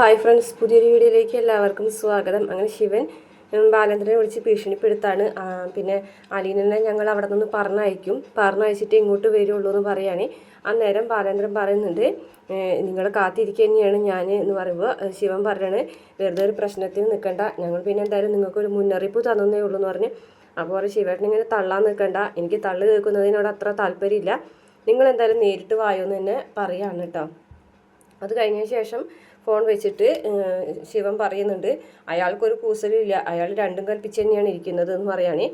Hi friends പുതിയൊരു വീഡിയോയിലേക്ക് എല്ലാവർക്കും സ്വാഗതം. അങ്ങനെ ശിവൻ ബാലേന്ദ്രനെ വിളിച്ച് ഭീഷണിപ്പെടുത്താണ്. പിന്നെ അലീനനെ ഞങ്ങൾ അവിടെ നിന്ന് പറഞ്ഞയക്കും. പറഞ്ഞയച്ചിട്ട് ഇങ്ങോട്ട് വരുള്ളൂ എന്ന് പറയുകയാണെ അന്നേരം ബാലേന്ദ്രൻ പറയുന്നുണ്ട് നിങ്ങൾ കാത്തിരിക്കുക തന്നെയാണ് ഞാൻ എന്ന് പറയുമ്പോൾ ശിവൻ പറയാണ് വെറുതെ ഒരു പ്രശ്നത്തിന് നിൽക്കണ്ട. ഞങ്ങൾ പിന്നെ എന്തായാലും നിങ്ങൾക്കൊരു മുന്നറിയിപ്പ് തന്നേ ഉള്ളൂ എന്ന് പറഞ്ഞ്. അപ്പോൾ പറയും ശിവേട്ടൻ ഇങ്ങനെ തള്ളാൻ നിൽക്കണ്ട. എനിക്ക് തള്ളു കേൾക്കുന്നതിനോട് അത്ര താല്പര്യമില്ല. നിങ്ങൾ എന്തായാലും നേരിട്ട് വായോ എന്ന് തന്നെ പറയാണ് കേട്ടോ അത് കഴിഞ്ഞ ശേഷം ഫോൺ വെച്ചിട്ട് ശിവൻ പറയുന്നുണ്ട് അയാൾക്കൊരു കൂസലില്ല അയാൾ രണ്ടും കൽപ്പിച്ച് തന്നെയാണ് ഇരിക്കുന്നത് എന്ന് പറയുകയാണ്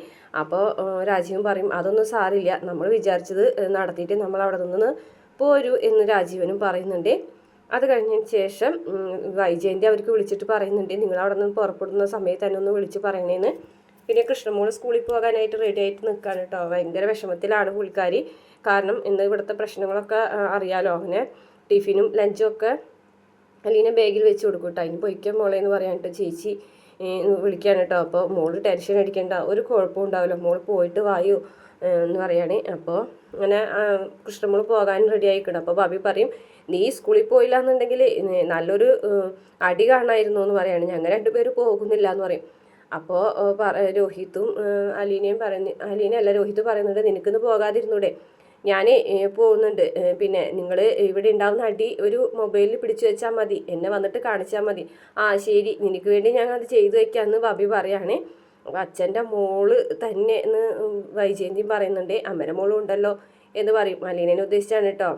അപ്പോൾ രാജീവൻ പറയും അതൊന്നും സാറില്ല നമ്മൾ വിചാരിച്ചത് നടത്തിയിട്ട് നമ്മൾ അവിടെ നിന്ന് പോരൂ എന്ന് രാജീവനും പറയുന്നുണ്ട്. അത് കഴിഞ്ഞതിന് ശേഷം വൈജയന്റെ അവർക്ക് വിളിച്ചിട്ട് പറയുന്നുണ്ട് നിങ്ങൾ അവിടെ നിന്ന് പുറപ്പെടുന്ന സമയത്ത് തന്നെ ഒന്ന് വിളിച്ച് പറയണേന്ന്. പിന്നെ കൃഷ്ണമോൾ സ്കൂളിൽ പോകാനായിട്ട് റെഡി ആയിട്ട് നിൽക്കുകയാണ് കേട്ടോ ഭയങ്കര വിഷമത്തിലാണ് പുള്ളിക്കാരി. കാരണം ഇന്ന് ഇവിടുത്തെ പ്രശ്നങ്ങളൊക്കെ അറിയാലോ അവനെ. ടിഫിനും ലഞ്ചും ഒക്കെ അലീനെ ബാഗിൽ വെച്ച് കൊടുക്കും കേട്ടോ അതിന് പൊയ്ക്കാൻ മോളെ എന്ന് പറയാൻ കേട്ടോ ചേച്ചി വിളിക്കാൻ കേട്ടോ അപ്പോൾ മോൾ ടെൻഷൻ അടിക്കേണ്ട. ഒരു കുഴപ്പവും ഉണ്ടാവില്ല. മോൾ പോയിട്ട് വായു എന്ന് പറയാണ്. അപ്പോൾ അങ്ങനെ കൃഷ്ണമോൾ പോകാൻ റെഡി ആയിക്കണം. അപ്പോൾ ഭാബി പറയും നീ സ്കൂളിൽ പോയില്ല എന്നുണ്ടെങ്കിൽ നല്ലൊരു അടി കാണായിരുന്നു എന്ന് പറയാണ്. ഞങ്ങൾ രണ്ടുപേരും പോകുന്നില്ല എന്ന് പറയും. അപ്പോൾ രോഹിത്തും അലീനയും പറയുന്നു അലീനയല്ല രോഹിത്ത് പറയുന്നുണ്ട് നിനക്കിന്ന് പോകാതിരുന്നൂടെ. ഞാൻ പോകുന്നുണ്ട്. പിന്നെ നിങ്ങൾ ഇവിടെ ഉണ്ടാവുന്ന അടി ഒരു മൊബൈലിൽ പിടിച്ചു വെച്ചാൽ മതി. എന്നെ വന്നിട്ട് കാണിച്ചാൽ മതി. ആ ശരി. നിനക്ക് വേണ്ടി ഞാൻ അത് ചെയ്തു വെക്കാമെന്ന് ബബി പറയുകയാണേ അപ്പോൾ അച്ഛന്റെ മോൾ തന്നെ എന്ന് വൈജയന്തിയും പറയുന്നുണ്ട്. അമ്മേന്റെ മോളും ഉണ്ടല്ലോ എന്ന് പറയും. മലീനെ ഉദ്ദേശിച്ചാണ് കേട്ടോ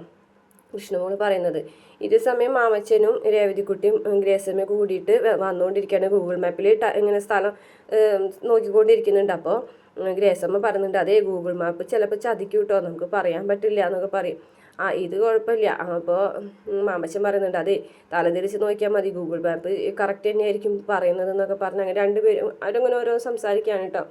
കൃഷ്ണമോൾ പറയുന്നത്. ഇതേ സമയം മാമച്ചനും രേവതിക്കുട്ടിയും ഗ്രേസമ്മയൊക്കെ കൂടിയിട്ട് വന്നുകൊണ്ടിരിക്കുകയാണ് ഗൂഗിൾ മാപ്പിൽ ഇങ്ങനെ സ്ഥലം നോക്കിക്കൊണ്ടിരിക്കുന്നുണ്ട്. അപ്പോൾ ഗ്രേസമ്മ പറയുന്നുണ്ട് അതേ ഗൂഗിൾ മാപ്പ് ചിലപ്പോൾ ചതിക്കും കേട്ടോ നമുക്ക് പറയാൻ പറ്റില്ല എന്നൊക്കെ പറയും. ആ ഇത് കുഴപ്പമില്ല. അപ്പോൾ മാമച്ചൻ പറയുന്നുണ്ട് അതെ തലതിരിച്ച് നോക്കിയാൽ മതി ഗൂഗിൾ മാപ്പ് കറക്റ്റ് തന്നെയായിരിക്കും പറയുന്നത് എന്നൊക്കെ പറഞ്ഞ് അങ്ങനെ രണ്ടുപേരും അവരങ്ങനെ ഓരോ സംസാരിക്കുകയാണ് കേട്ടോ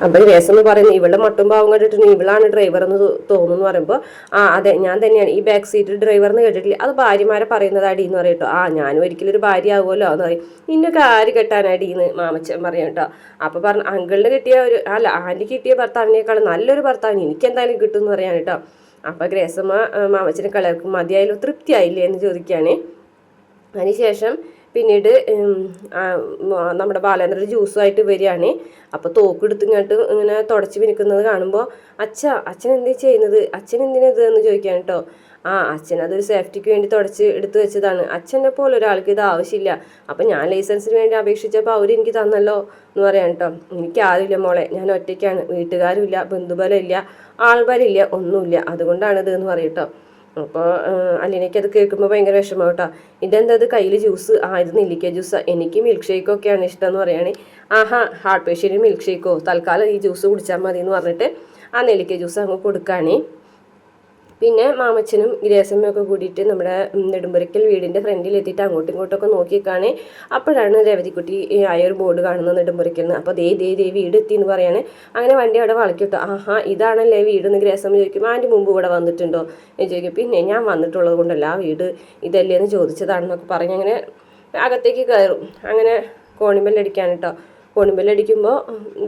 അപ്പൊ എന്ന് പറയുന്നത് ഇവളുടെ മട്ടും പാവം കണ്ടിട്ട് ഇവളാണ് ഡ്രൈവർ എന്ന് തോന്നുന്നു പറയുമ്പോൾ ആ അതെ ഞാൻ തന്നെയാണ് ഈ ബാക്ക് സീറ്റ് ഡ്രൈവർ എന്ന് കേട്ടിട്ടില്ല. അത് ഭാര്യമാരെ പറയുന്നത് അടി എന്ന് പറയും കേട്ടോ. ആ ഞാനും ഒരിക്കലും ഒരു ഭാര്യ ആവുമല്ലോ എന്ന് പറയും. നിന്നൊക്കെ ആര് കെട്ടാൻ അടിയെന്ന് മാമച്ചൻ പറയും കേട്ടോ. അപ്പൊ പറഞ്ഞു അങ്കിളിന് കിട്ടിയ ഒരു അല്ല ആന്റി കിട്ടിയ ഭർത്താവിനേക്കാളും നല്ലൊരു ഭർത്താവിന് എനിക്ക് എന്തായാലും കിട്ടും എന്ന് പറയാൻ കേട്ടോ. അപ്പൊ ഗ്രേസമ്മ മാമച്ചനെ കളയാക്കും മതിയായാലും തൃപ്തിയായില്ലേ എന്ന് ചോദിക്കുകയാണ് അതിനുശേഷം പിന്നീട് നമ്മുടെ ബാലേന്ദ്രൻ ജ്യൂസുമായിട്ട് വരികയാണ്. അപ്പോൾ തോക്കെടുത്ത് ഇങ്ങോട്ട് ഇങ്ങനെ തുടച്ച് വിനിക്കുന്നത് കാണുമ്പോൾ അച്ഛ അച്ഛൻ എന്താ ചെയ്യുന്നത്? അച്ഛൻ എന്തിനാ ഇത്? എന്ന് ചോദിക്കാൻ കേട്ടോ ആ അച്ഛൻ അതൊരു സേഫ്റ്റിക്ക് വേണ്ടി തുടച്ച് എടുത്തു വെച്ചതാണ്. അച്ഛനെ പോലെ ഒരാൾക്ക് ഇത് ആവശ്യമില്ല. അപ്പം ഞാൻ ലൈസൻസിന് വേണ്ടി അപേക്ഷിച്ചപ്പോൾ അവർ എനിക്ക് തന്നല്ലോ എന്ന് പറയാൻ കേട്ടോ എനിക്ക് മോളെ. ഞാൻ ഒറ്റയ്ക്കാണ്. വീട്ടുകാരുമില്ല. ബന്ധുബലമില്ല. ആൾബലമില്ല ഒന്നുമില്ല. അതുകൊണ്ടാണിത് എന്ന് പറയും അപ്പോൾ അലീനയ്ക്ക് അത് കേൾക്കുമ്പോൾ ഭയങ്കര വിഷമം കേട്ടോ. ഇതെന്താ അത് കയ്യിൽ ജ്യൂസ്? ആ ഇത് നെല്ലിക്ക ജ്യൂസ്. എനിക്ക് മിൽക്ക് ഷേക്കൊക്കെയാണ് ഇഷ്ടം എന്ന് പറയുകയാണെങ്കിൽ ആഹാ ഹാർട്ട് പേഷ്യന്റ് മിൽക്ക് ഷേക്കോ തൽക്കാലം ഈ ജ്യൂസ് കുടിച്ചാൽ മതി എന്ന് പറഞ്ഞിട്ട് ആ നെല്ലിക്ക ജ്യൂസ് അങ്ങ് കൊടുക്കുകയാണേ പിന്നെ മാമച്ചനും ഗ്രേസമ്മയും ഒക്കെ കൂടിയിട്ട് നമ്മുടെ നെടുമ്പുരക്കൽ വീടിന്റെ ഫ്രണ്ടിൽ എത്തിയിട്ട് അങ്ങോട്ടും ഇങ്ങോട്ടൊക്കെ നോക്കിക്കാണ്. അപ്പോഴാണ് രവതിക്കുട്ടി ആയൊരു ബോർഡ് കാണുന്നത് നെടുമ്പുരയ്ക്കൽ നിന്ന് അപ്പോൾ ദേ ദേ ദേ വീട് എത്തി എന്ന് പറയാണ്. അങ്ങനെ വണ്ടി അവിടെ വളക്കിട്ടോ. ആഹാ ഇതാണല്ലേ വീട് എന്ന് ഗ്രേസമ്മ ചോദിക്കും ആന്റെ മുമ്പ് ഇവിടെ വന്നിട്ടുണ്ടോ? എന്ന് ചോദിക്കും. പിന്നെ ഞാൻ വന്നിട്ടുള്ളത് കൊണ്ടല്ല ആ വീട് ഇതല്ലേ എന്ന് ചോദിച്ചതാണെന്നൊക്കെ പറഞ്ഞ് അങ്ങനെ അകത്തേക്ക് കയറും. അങ്ങനെ കോണിമ്പല്ലടിക്കാൻ കേട്ടോ കോണിമ്പല്ലടിക്കുമ്പോൾ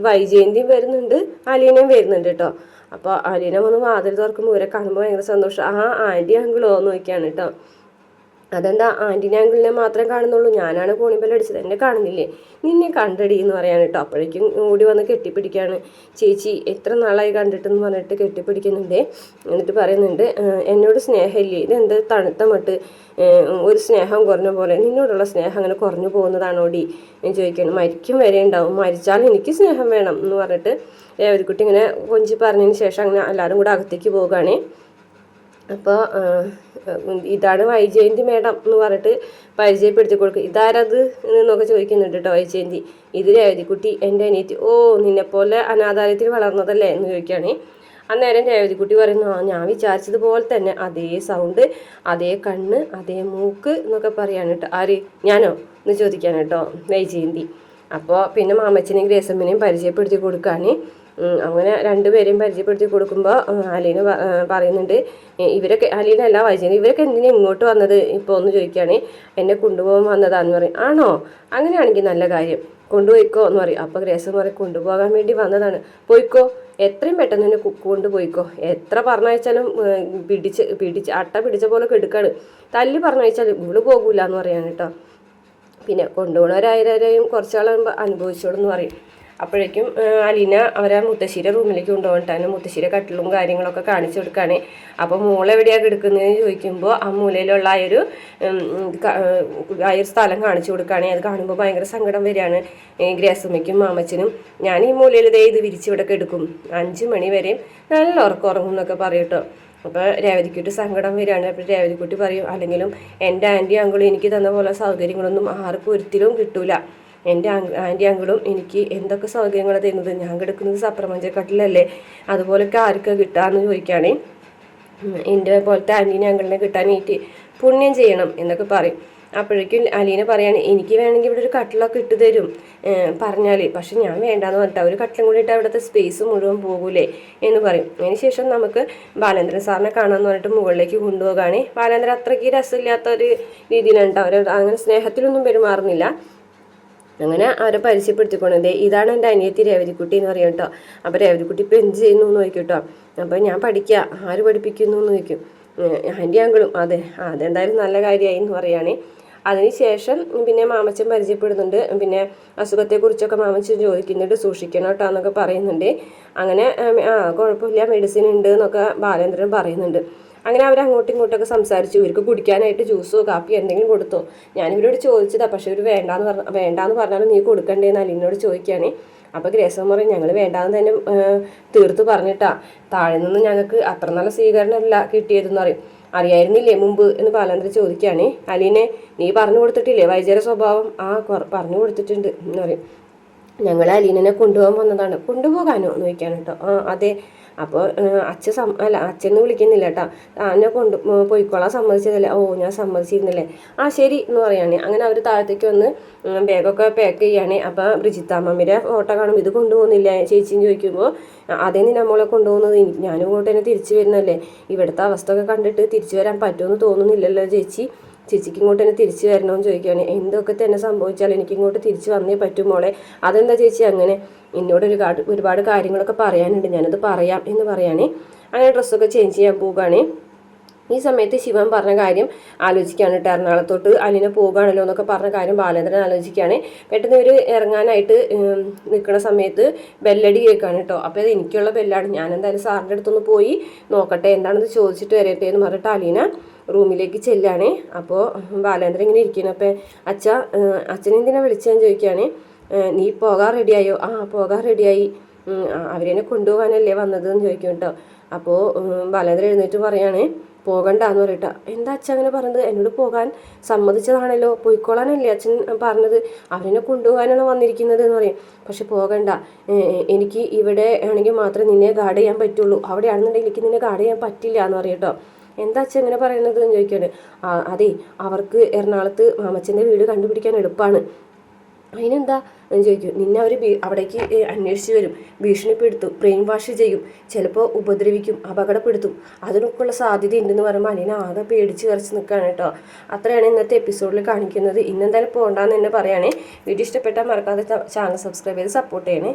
വൈജയന്തിയും വരുന്നുണ്ട് അലീനയും വരുന്നുണ്ട് കേട്ടോ അപ്പോൾ അനിയനെ വന്ന് വാതിൽ തുറക്കുമ്പോൾ ഇവരെ കാണുമ്പോൾ ഭയങ്കര സന്തോഷം. ആ ആന്റി അങ്കിളോ നോക്കിയാണ് കേട്ടോ. അതെന്താ? ആന്റിനെ അങ്കിളിനെ മാത്രമേ കാണുന്നുള്ളൂ. ഞാനാണ് കോണിമ്പല്ലടിച്ചത് എന്നെ കാണുന്നില്ലേ? നിന്നെ കണ്ടടി എന്ന് പറയാൻ കേട്ടോ. അപ്പോഴേക്കും ഓടി വന്ന് കെട്ടിപ്പിടിക്കുകയാണ് ചേച്ചി എത്ര നാളായി കണ്ടിട്ടെന്ന് പറഞ്ഞിട്ട് കെട്ടിപ്പിടിക്കുന്നുണ്ട്. എന്നിട്ട് പറയുന്നുണ്ട് "ഏഹ്, എന്നോട് സ്നേഹമില്ലേ? ഇതെന്ത് തണുത്ത മട്ട്? ഒരു സ്നേഹം കുറഞ്ഞ പോലെ. നിന്നോടുള്ള സ്നേഹം അങ്ങനെ കുറഞ്ഞു പോകുന്നതാണോടി? ചോദിക്കണം. മരിക്കും വരെ ഉണ്ടാവും. മരിച്ചാൽ എനിക്ക് സ്നേഹം വേണം എന്ന് പറഞ്ഞിട്ട് രേവതിക്കുട്ടി ഇങ്ങനെ കൊഞ്ചി പറഞ്ഞതിന് ശേഷം അങ്ങനെ എല്ലാവരും കൂടെ അകത്തേക്ക് പോവുകയാണേ. അപ്പോൾ ഇതാണ് വൈജയന്തി മേഡം എന്ന് പറഞ്ഞിട്ട് പരിചയപ്പെടുത്തി കൊടുക്കുക ഇതാരത് എന്നൊക്കെ ചോദിക്കുന്നുണ്ട് കേട്ടോ വൈജയന്തി. ഇത് രേവതിക്കുട്ടി എന്റെ അനിയത്തി. ഓ നിന്നെപ്പോലെ അനാഥാലയത്തിൽ വളർന്നതല്ലേ എന്ന് ചോദിക്കുകയാണേ. അന്നേരം രേവതിക്കുട്ടി പറയുന്നു ആ ഞാൻ വിചാരിച്ചതുപോലെ തന്നെ അതേ സൗണ്ട് അതേ കണ്ണ് അതേ മൂക്ക് എന്നൊക്കെ പറയാണ് കേട്ടോ ആര്? ഞാനോ? എന്ന് ചോദിക്കാൻ കേട്ടോ വൈജയന്തി. അപ്പോൾ പിന്നെ മാമച്ചനെയും ഗ്രേസമ്മനെയും പരിചയപ്പെടുത്തി കൊടുക്കുകയാണ്. അങ്ങനെ രണ്ടുപേരെയും പരിചയപ്പെടുത്തി കൊടുക്കുമ്പോൾ അലീന പറയുന്നുണ്ട് "ഏ, ഇവരൊക്കെ അലീന അല്ല വായിച്ചത് ഇവരൊക്കെ എന്തിനാ ഇങ്ങോട്ട് വന്നത്? ഇപ്പോൾ ഒന്ന് ചോദിക്കുകയാണ് എന്നെ കൊണ്ടുപോകാൻ വന്നതാന്ന് പറയും. ആണോ? അങ്ങനെയാണെങ്കിൽ നല്ല കാര്യം. കൊണ്ടുപോയിക്കോ എന്ന് പറയും. അപ്പോൾ എന്ന് പറയും കൊണ്ടുപോകാൻ വേണ്ടി വന്നതാണ്. പോയിക്കോ. എത്രയും പെട്ടെന്ന് തന്നെ കൊണ്ടുപോയിക്കോ. എത്ര പറഞ്ഞയച്ചാലും പിടിച്ച് പിടിച്ച് അട്ട പിടിച്ച പോലെ കെടുക്കാണ് തല്ലി പറഞ്ഞയച്ചാലും ഇവൾ പോകൂല എന്ന് പറയാണ് കേട്ടോ. പിന്നെ കൊണ്ടുപോകണവരായിരം കുറച്ചാളാകുമ്പോൾ അനുഭവിച്ചോളൂ എന്ന് പറയും. അപ്പോഴേക്കും അലീന അവരെ മുത്തശ്ശീരെ റൂമിലേക്ക് കൊണ്ടുപോകട്ടാണ് മുത്തശ്ശീരെ കട്ടിലും കാര്യങ്ങളൊക്കെ കാണിച്ചു കൊടുക്കുകയാണ് അപ്പോൾ മോൾ എവിടെയാണ് കിടക്കുന്നതെന്ന് ചോദിക്കുമ്പോൾ ആ മൂലയിലുള്ള ആ ഒരു ആ ഒരു സ്ഥലം കാണിച്ചു കൊടുക്കുകയാണ് അത് കാണുമ്പോൾ ഭയങ്കര സങ്കടം വരികയാണ് ഗ്രേസമ്മയ്ക്കും മാമച്ചനും. ഞാൻ ഈ മൂലയിൽ ദേ ഇത് വിരിച്ചിവിടെ കിടക്കും അഞ്ച് മണി വരെ നല്ല ഉറക്കം ഉറങ്ങും എന്നൊക്കെ പറയട്ടോ അപ്പോൾ രേവതിക്കുട്ടി സങ്കടം വരികയാണ്. അപ്പോൾ രേവതിക്കുട്ടി പറയും അല്ലെങ്കിലും എന്റെ ആന്റി അങ്കിളും എനിക്ക് തന്ന പോലെ സൗകര്യങ്ങളൊന്നും ആർക്കും ഒരിക്കലും കിട്ടൂല. എന്റെ ആന്റി അങ്കിളും എനിക്ക് എന്തൊക്കെ സൗകര്യങ്ങളാണ് തരുന്നത്? ഞാൻ കിടക്കുന്നത് സപ്രമഞ്ചക്കട്ടിലല്ലേ? അതുപോലൊക്കെ ആർക്ക് കിട്ടാന്ന് ചോദിക്കുകയാണെങ്കിൽ എന്റെ പോലത്തെ ആന്റീനെ അങ്കിളിനെ കിട്ടാനായിട്ട് പുണ്യം ചെയ്യണം എന്നൊക്കെ പറയും. അപ്പോഴേക്കും അലീന പറയാണ് എനിക്ക് വേണമെങ്കിൽ ഇവിടെ ഒരു കട്ടിലൊക്കെ ഇട്ട് തരും പറഞ്ഞാൽ പക്ഷെ ഞാൻ വേണ്ടാന്ന് പറഞ്ഞിട്ട് ഒരു കട്ടിലും കൂടി ഇട്ട് അവിടുത്തെ സ്പേസ് മുഴുവൻ പോകൂലേ? എന്ന് പറയും. അതിന് ശേഷം നമുക്ക് ബാലേന്ദ്രൻ സാറിനെ കാണാമെന്ന് പറഞ്ഞിട്ട് മുകളിലേക്ക് കൊണ്ടുപോകാണേ. ബാലേന്ദ്രൻ അത്രയ്ക്ക് രസമില്ലാത്ത ഒരു രീതിയിലുണ്ടാവും അവർ അങ്ങനെ സ്നേഹത്തിലൊന്നും പെരുമാറുന്നില്ല. അങ്ങനെ അവരെ പരിചയപ്പെടുത്തിക്കൊണ്ടേ ഇതാണ് എന്റെ അനിയത്തി രേവതിക്കുട്ടി എന്ന് പറയും കേട്ടോ. അപ്പോൾ രേവതിക്കുട്ടി ഇപ്പം എന്ത് ചെയ്യുന്നു എന്ന് നോക്കി കേട്ടോ. അപ്പോൾ ഞാൻ പഠിക്കുക ആര് പഠിപ്പിക്കുന്നു എന്ന് ചോദിക്കും ആന്റി അങ്കിളും. അതെ അതെന്തായാലും നല്ല കാര്യമായി എന്ന് പറയുകയാണേ അതിനുശേഷം പിന്നെ മാമച്ചൻ പരിചയപ്പെടുന്നുണ്ട്. പിന്നെ അസുഖത്തെക്കുറിച്ചൊക്കെ മാമച്ചൻ ചോദിക്കുന്നുണ്ട്. സൂക്ഷിക്കണം കേട്ടോ എന്നൊക്കെ പറയുന്നുണ്ട്. അങ്ങനെ ആ കുഴപ്പമില്ല. മെഡിസിൻ ഉണ്ട് എന്നൊക്കെ ബാലേന്ദ്രൻ പറയുന്നുണ്ട്. അങ്ങനെ അവർ അങ്ങോട്ടും ഇങ്ങോട്ടൊക്കെ സംസാരിച്ചു. ഇവർക്ക് കുടിക്കാനായിട്ട് ജ്യൂസോ കാപ്പിയോ എന്തെങ്കിലും കൊടുത്തോ. ഞാനിവരോട് ചോദിച്ചതാണ് പക്ഷേ ഇവർ വേണ്ടാന്ന് പറഞ്ഞ വേണ്ടാന്ന് പറഞ്ഞാലും നീ കൊടുക്കണ്ടേന്ന് അലീനോട് ചോദിക്കുകയാണ് അപ്പോൾ ഗ്രേസം പറയും ഞങ്ങൾ വേണ്ടാന്ന് തന്നെ തീർത്ത് പറഞ്ഞിട്ടാ. താഴെ നിന്ന് ഞങ്ങൾക്ക് അത്ര നല്ല സ്വീകരണമല്ല കിട്ടിയതെന്ന് പറയും. അറിയായിരുന്നില്ലേ മുമ്പ്? എന്ന് ബാലേന്ദ്രൻ ചോദിക്കുകയാണ് അലീനെ നീ പറഞ്ഞു കൊടുത്തിട്ടില്ലേ? വൈചാര സ്വഭാവം? ആ പറഞ്ഞു കൊടുത്തിട്ടുണ്ട് എന്ന് പറയും. ഞങ്ങൾ അലീനനെ കൊണ്ടുപോകാൻ വന്നതാണ്. കൊണ്ടുപോകാനോ? എന്ന് ചോദിക്കാൻ കേട്ടോ ആ അതെ. അപ്പോൾ അച്ഛൻ സം അല്ല അച്ഛനെന്ന് വിളിക്കുന്നില്ല കേട്ടോ എന്നെ കൊണ്ട് പോയിക്കോളാൻ സമ്മതിച്ചതല്ലേ? ഓ ഞാൻ സമ്മതിച്ചിരുന്നില്ലേ? ആ ശരി എന്ന് പറയുകയാണെ അങ്ങനെ അവർ താഴത്തേക്ക് വന്ന് ബാഗൊക്കെ പാക്ക് ചെയ്യുകയാണെ അപ്പോൾ ബ്രിജിത്താമ്മമ്മിന്റെ ഫോട്ടോ കാണും ഇത് കൊണ്ടുപോകുന്നില്ല? ചേച്ചിയും ചോദിക്കുമ്പോൾ അതേ നമ്മളെ കൊണ്ടുപോകുന്നത്. ഞാനും ഇങ്ങോട്ട് തന്നെ തിരിച്ചു വരുന്നല്ലേ ഇവിടുത്തെ അവസ്ഥ ഒക്കെ കണ്ടിട്ട് തിരിച്ചു വരാൻ പറ്റുമെന്ന് തോന്നുന്നില്ലല്ലോ ചേച്ചി. ചേച്ചിക്ക് ഇങ്ങോട്ട് തന്നെ തിരിച്ചു വരണമെന്ന് ചോദിക്കുകയാണ്. എന്തൊക്കെ തന്നെ സംഭവിച്ചാൽ എനിക്ക് ഇങ്ങോട്ട് തിരിച്ചു വന്നേ പറ്റും മോളെ. അതെന്താ ചേച്ചി അങ്ങനെ? എന്നോട് ഒരു ഒരുപാട് കാര്യങ്ങളൊക്കെ പറയാനുണ്ട്. ഞാനത് പറയാം എന്ന് പറയാനേ അങ്ങനെ ഡ്രസ്സൊക്കെ ചേഞ്ച് ചെയ്യാൻ പോവുകയാണേ. ഈ സമയത്ത് ശിവൻ പറഞ്ഞ കാര്യം ആലോചിക്കുകയാണ് കേട്ടോ എറണാകുളത്തോട്ട്. അലിനെ പോകുകയാണല്ലോ എന്നൊക്കെ പറഞ്ഞ കാര്യം ബാലേന്ദ്രൻ ആലോചിക്കുകയാണ്. പെട്ടെന്ന് ഇവർ ഇറങ്ങാനായിട്ട് നിൽക്കുന്ന സമയത്ത് ബെല്ലടി കേൾക്കുകയാണ് കേട്ടോ. അപ്പോൾ അത് എനിക്കുള്ള ബെല്ലാണ്. ഞാൻ എന്തായാലും സാറിന്റെ അടുത്തൊന്ന് പോയി നോക്കട്ടെ. എന്താണെന്ന് ചോദിച്ചിട്ട് വരട്ടെ എന്ന് പറഞ്ഞിട്ട് അലീന റൂമിലേക്ക് ചെല്ലുകയാണേ അപ്പോൾ ബാലേന്ദ്രൻ ഇങ്ങനെ ഇരിക്കുന്നു. അപ്പോൾ അച്ഛ അച്ഛനെന്തിനാ വിളിച്ചതെന്ന് ചോദിക്കുകയാണ്. നീ പോകാൻ റെഡിയായോ ആ പോകാൻ റെഡിയായി അവരെന്നെ കൊണ്ടുപോകാനല്ലേ വന്നതെന്ന് ചോദിക്കും കേട്ടോ. അപ്പോൾ ബാലേന്ദ്രൻ എഴുന്നേറ്റ് പറയാണ് പോകണ്ടെന്ന് പറയട്ട എന്താ അച്ഛൻ അങ്ങനെ പറഞ്ഞത്? എന്നോട് പോകാൻ സമ്മതിച്ചതാണല്ലോ. പോയിക്കോളാനല്ലേ അച്ഛൻ പറഞ്ഞത്? അവരെന്നെ കൊണ്ടുപോകാനാണ് വന്നിരിക്കുന്നത് എന്ന് പറയും. പക്ഷെ പോകണ്ട. എനിക്ക് ഇവിടെ ആണെങ്കിൽ മാത്രമേ നിന്നെ ഗാർഡ് ചെയ്യാൻ പറ്റുള്ളൂ. അവിടെ ആണെന്നുണ്ടെങ്കിൽ എനിക്ക് നിന്നെ ഗാർഡ് ചെയ്യാൻ പറ്റില്ല എന്ന് പറയട്ടോ എന്താ അച്ഛൻ ഇങ്ങനെ പറയുന്നത് എന്ന് ചോദിക്കുകയാണ് അതെ അവർക്ക് എറണാകുളത്ത് മാമച്ചന്റെ വീട് കണ്ടുപിടിക്കാൻ എളുപ്പമാണ് അതിനെന്താ ചോദിക്കും. നിന്നെ അവർ അവിടേക്ക് അന്വേഷിച്ച് വരും. ഭീഷണിപ്പെടുത്തും ബ്രെയിൻ വാഷ് ചെയ്യും. ചിലപ്പോൾ ഉപദ്രവിക്കും അപകടപ്പെടുത്തും. അതിനൊക്കെയുള്ള സാധ്യത ഉണ്ടെന്ന് പറയുമ്പോൾ അനിയനെ ആകെ പേടിച്ച് കറച്ച് നിൽക്കുകയാണ് കേട്ടോ. അത്രയാണ് ഇന്നത്തെ എപ്പിസോഡിൽ കാണിക്കുന്നത്. ഇന്നെന്തായാലും പോകണ്ടെന്ന് തന്നെ പറയുകയാണെ വീഡിയോ ഇഷ്ടപ്പെട്ടാൽ മറക്കാതെ ചാനൽ സബ്സ്ക്രൈബ് ചെയ്ത് സപ്പോർട്ട് ചെയ്യണേ.